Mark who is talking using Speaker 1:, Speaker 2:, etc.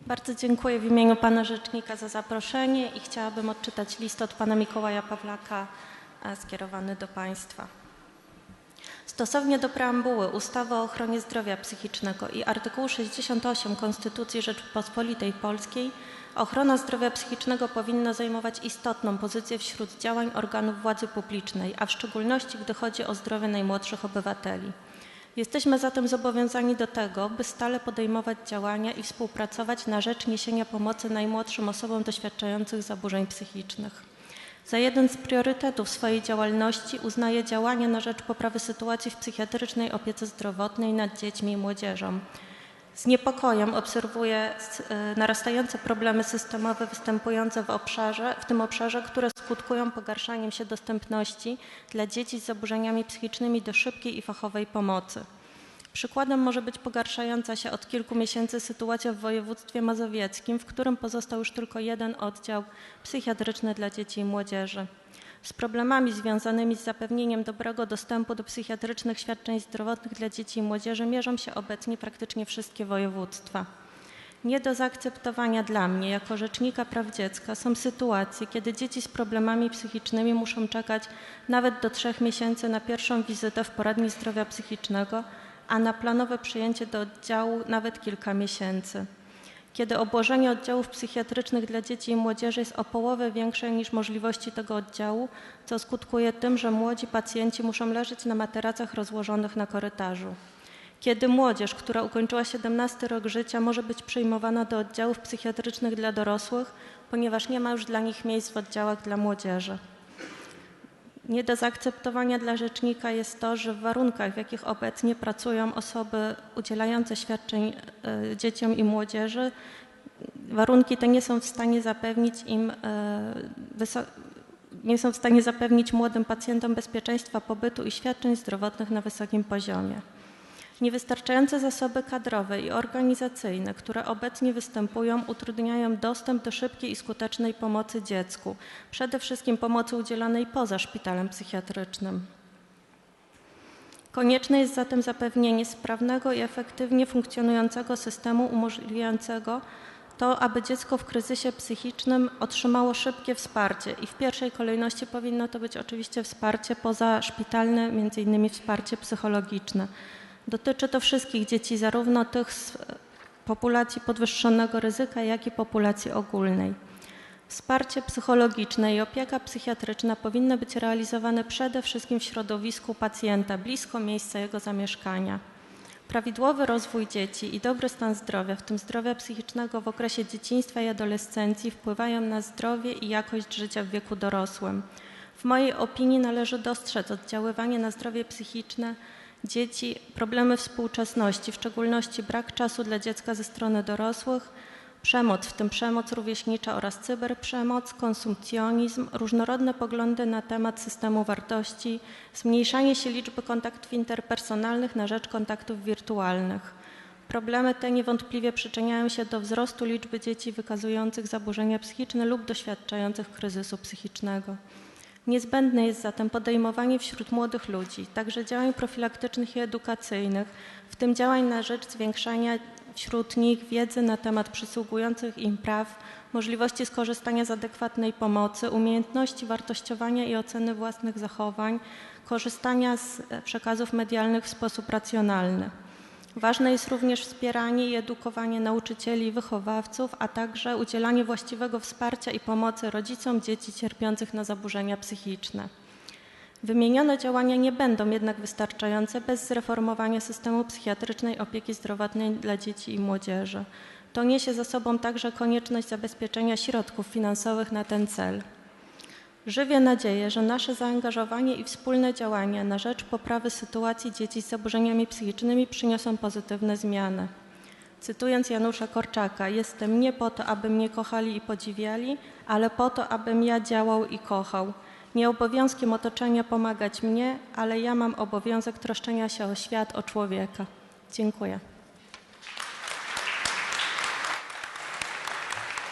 Speaker 1: Bardzo dziękuję w imieniu pana rzecznika za zaproszenie i chciałabym odczytać list od pana Mikołaja Pawlaka skierowany do państwa. Stosownie do preambuły ustawy o ochronie zdrowia psychicznego i artykułu 68 Konstytucji Rzeczypospolitej Polskiej ochrona zdrowia psychicznego powinna zajmować istotną pozycję wśród działań organów władzy publicznej, a w szczególności gdy chodzi o zdrowie najmłodszych obywateli. Jesteśmy zatem zobowiązani do tego, by stale podejmować działania i współpracować na rzecz niesienia pomocy najmłodszym osobom doświadczających zaburzeń psychicznych. Za jeden z priorytetów swojej działalności uznaję działania na rzecz poprawy sytuacji w psychiatrycznej opiece zdrowotnej nad dziećmi i młodzieżą. Z niepokojem obserwuję e, narastające problemy systemowe występujące w, obszarze, w tym obszarze, które skutkują pogarszaniem się dostępności dla dzieci z zaburzeniami psychicznymi do szybkiej i fachowej pomocy. Przykładem może być pogarszająca się od kilku miesięcy sytuacja w województwie mazowieckim, w którym pozostał już tylko jeden oddział psychiatryczny dla dzieci i młodzieży. Z problemami związanymi z zapewnieniem dobrego dostępu do psychiatrycznych świadczeń zdrowotnych dla dzieci i młodzieży mierzą się obecnie praktycznie wszystkie województwa. Nie do zaakceptowania dla mnie, jako rzecznika praw dziecka, są sytuacje, kiedy dzieci z problemami psychicznymi muszą czekać nawet do trzech miesięcy na pierwszą wizytę w poradni zdrowia psychicznego, a na planowe przyjęcie do oddziału nawet kilka miesięcy. Kiedy obłożenie oddziałów psychiatrycznych dla dzieci i młodzieży jest o połowę większe niż możliwości tego oddziału, co skutkuje tym, że młodzi pacjenci muszą leżeć na materacach rozłożonych na korytarzu. Kiedy młodzież, która ukończyła 17 rok życia, może być przyjmowana do oddziałów psychiatrycznych dla dorosłych, ponieważ nie ma już dla nich miejsc w oddziałach dla młodzieży. Nie do zaakceptowania dla rzecznika jest to, że w warunkach, w jakich obecnie pracują osoby udzielające świadczeń e, dzieciom i młodzieży, warunki te nie są w stanie zapewnić im e, nie są w stanie zapewnić młodym pacjentom bezpieczeństwa pobytu i świadczeń zdrowotnych na wysokim poziomie. Niewystarczające zasoby kadrowe i organizacyjne, które obecnie występują, utrudniają dostęp do szybkiej i skutecznej pomocy dziecku, przede wszystkim pomocy udzielanej poza szpitalem psychiatrycznym. Konieczne jest zatem zapewnienie sprawnego i efektywnie funkcjonującego systemu umożliwiającego to, aby dziecko w kryzysie psychicznym otrzymało szybkie wsparcie i w pierwszej kolejności powinno to być oczywiście wsparcie pozaszpitalne, między innymi wsparcie psychologiczne. Dotyczy to wszystkich dzieci, zarówno tych z populacji podwyższonego ryzyka, jak i populacji ogólnej. Wsparcie psychologiczne i opieka psychiatryczna powinny być realizowane przede wszystkim w środowisku pacjenta, blisko miejsca jego zamieszkania. Prawidłowy rozwój dzieci i dobry stan zdrowia, w tym zdrowia psychicznego w okresie dzieciństwa i adolescencji, wpływają na zdrowie i jakość życia w wieku dorosłym. W mojej opinii należy dostrzec oddziaływanie na zdrowie psychiczne dzieci, problemy współczesności, w szczególności brak czasu dla dziecka ze strony dorosłych, przemoc, w tym przemoc rówieśnicza oraz cyberprzemoc, konsumpcjonizm, różnorodne poglądy na temat systemu wartości, zmniejszanie się liczby kontaktów interpersonalnych na rzecz kontaktów wirtualnych. Problemy te niewątpliwie przyczyniają się do wzrostu liczby dzieci wykazujących zaburzenia psychiczne lub doświadczających kryzysu psychicznego. Niezbędne jest zatem podejmowanie wśród młodych ludzi także działań profilaktycznych i edukacyjnych, w tym działań na rzecz zwiększania wśród nich wiedzy na temat przysługujących im praw, możliwości skorzystania z adekwatnej pomocy, umiejętności wartościowania i oceny własnych zachowań, korzystania z przekazów medialnych w sposób racjonalny. Ważne jest również wspieranie i edukowanie nauczycieli i wychowawców, a także udzielanie właściwego wsparcia i pomocy rodzicom dzieci cierpiących na zaburzenia psychiczne. Wymienione działania nie będą jednak wystarczające bez zreformowania systemu psychiatrycznej opieki zdrowotnej dla dzieci i młodzieży. To niesie za sobą także konieczność zabezpieczenia środków finansowych na ten cel. Żywię nadzieję, że nasze zaangażowanie i wspólne działania na rzecz poprawy sytuacji dzieci z zaburzeniami psychicznymi przyniosą pozytywne zmiany. Cytując Janusza Korczaka, jestem nie po to, aby mnie kochali i podziwiali, ale po to, abym ja działał i kochał. Nie obowiązkiem otoczenia pomagać mnie, ale ja mam obowiązek troszczenia się o świat, o człowieka. Dziękuję.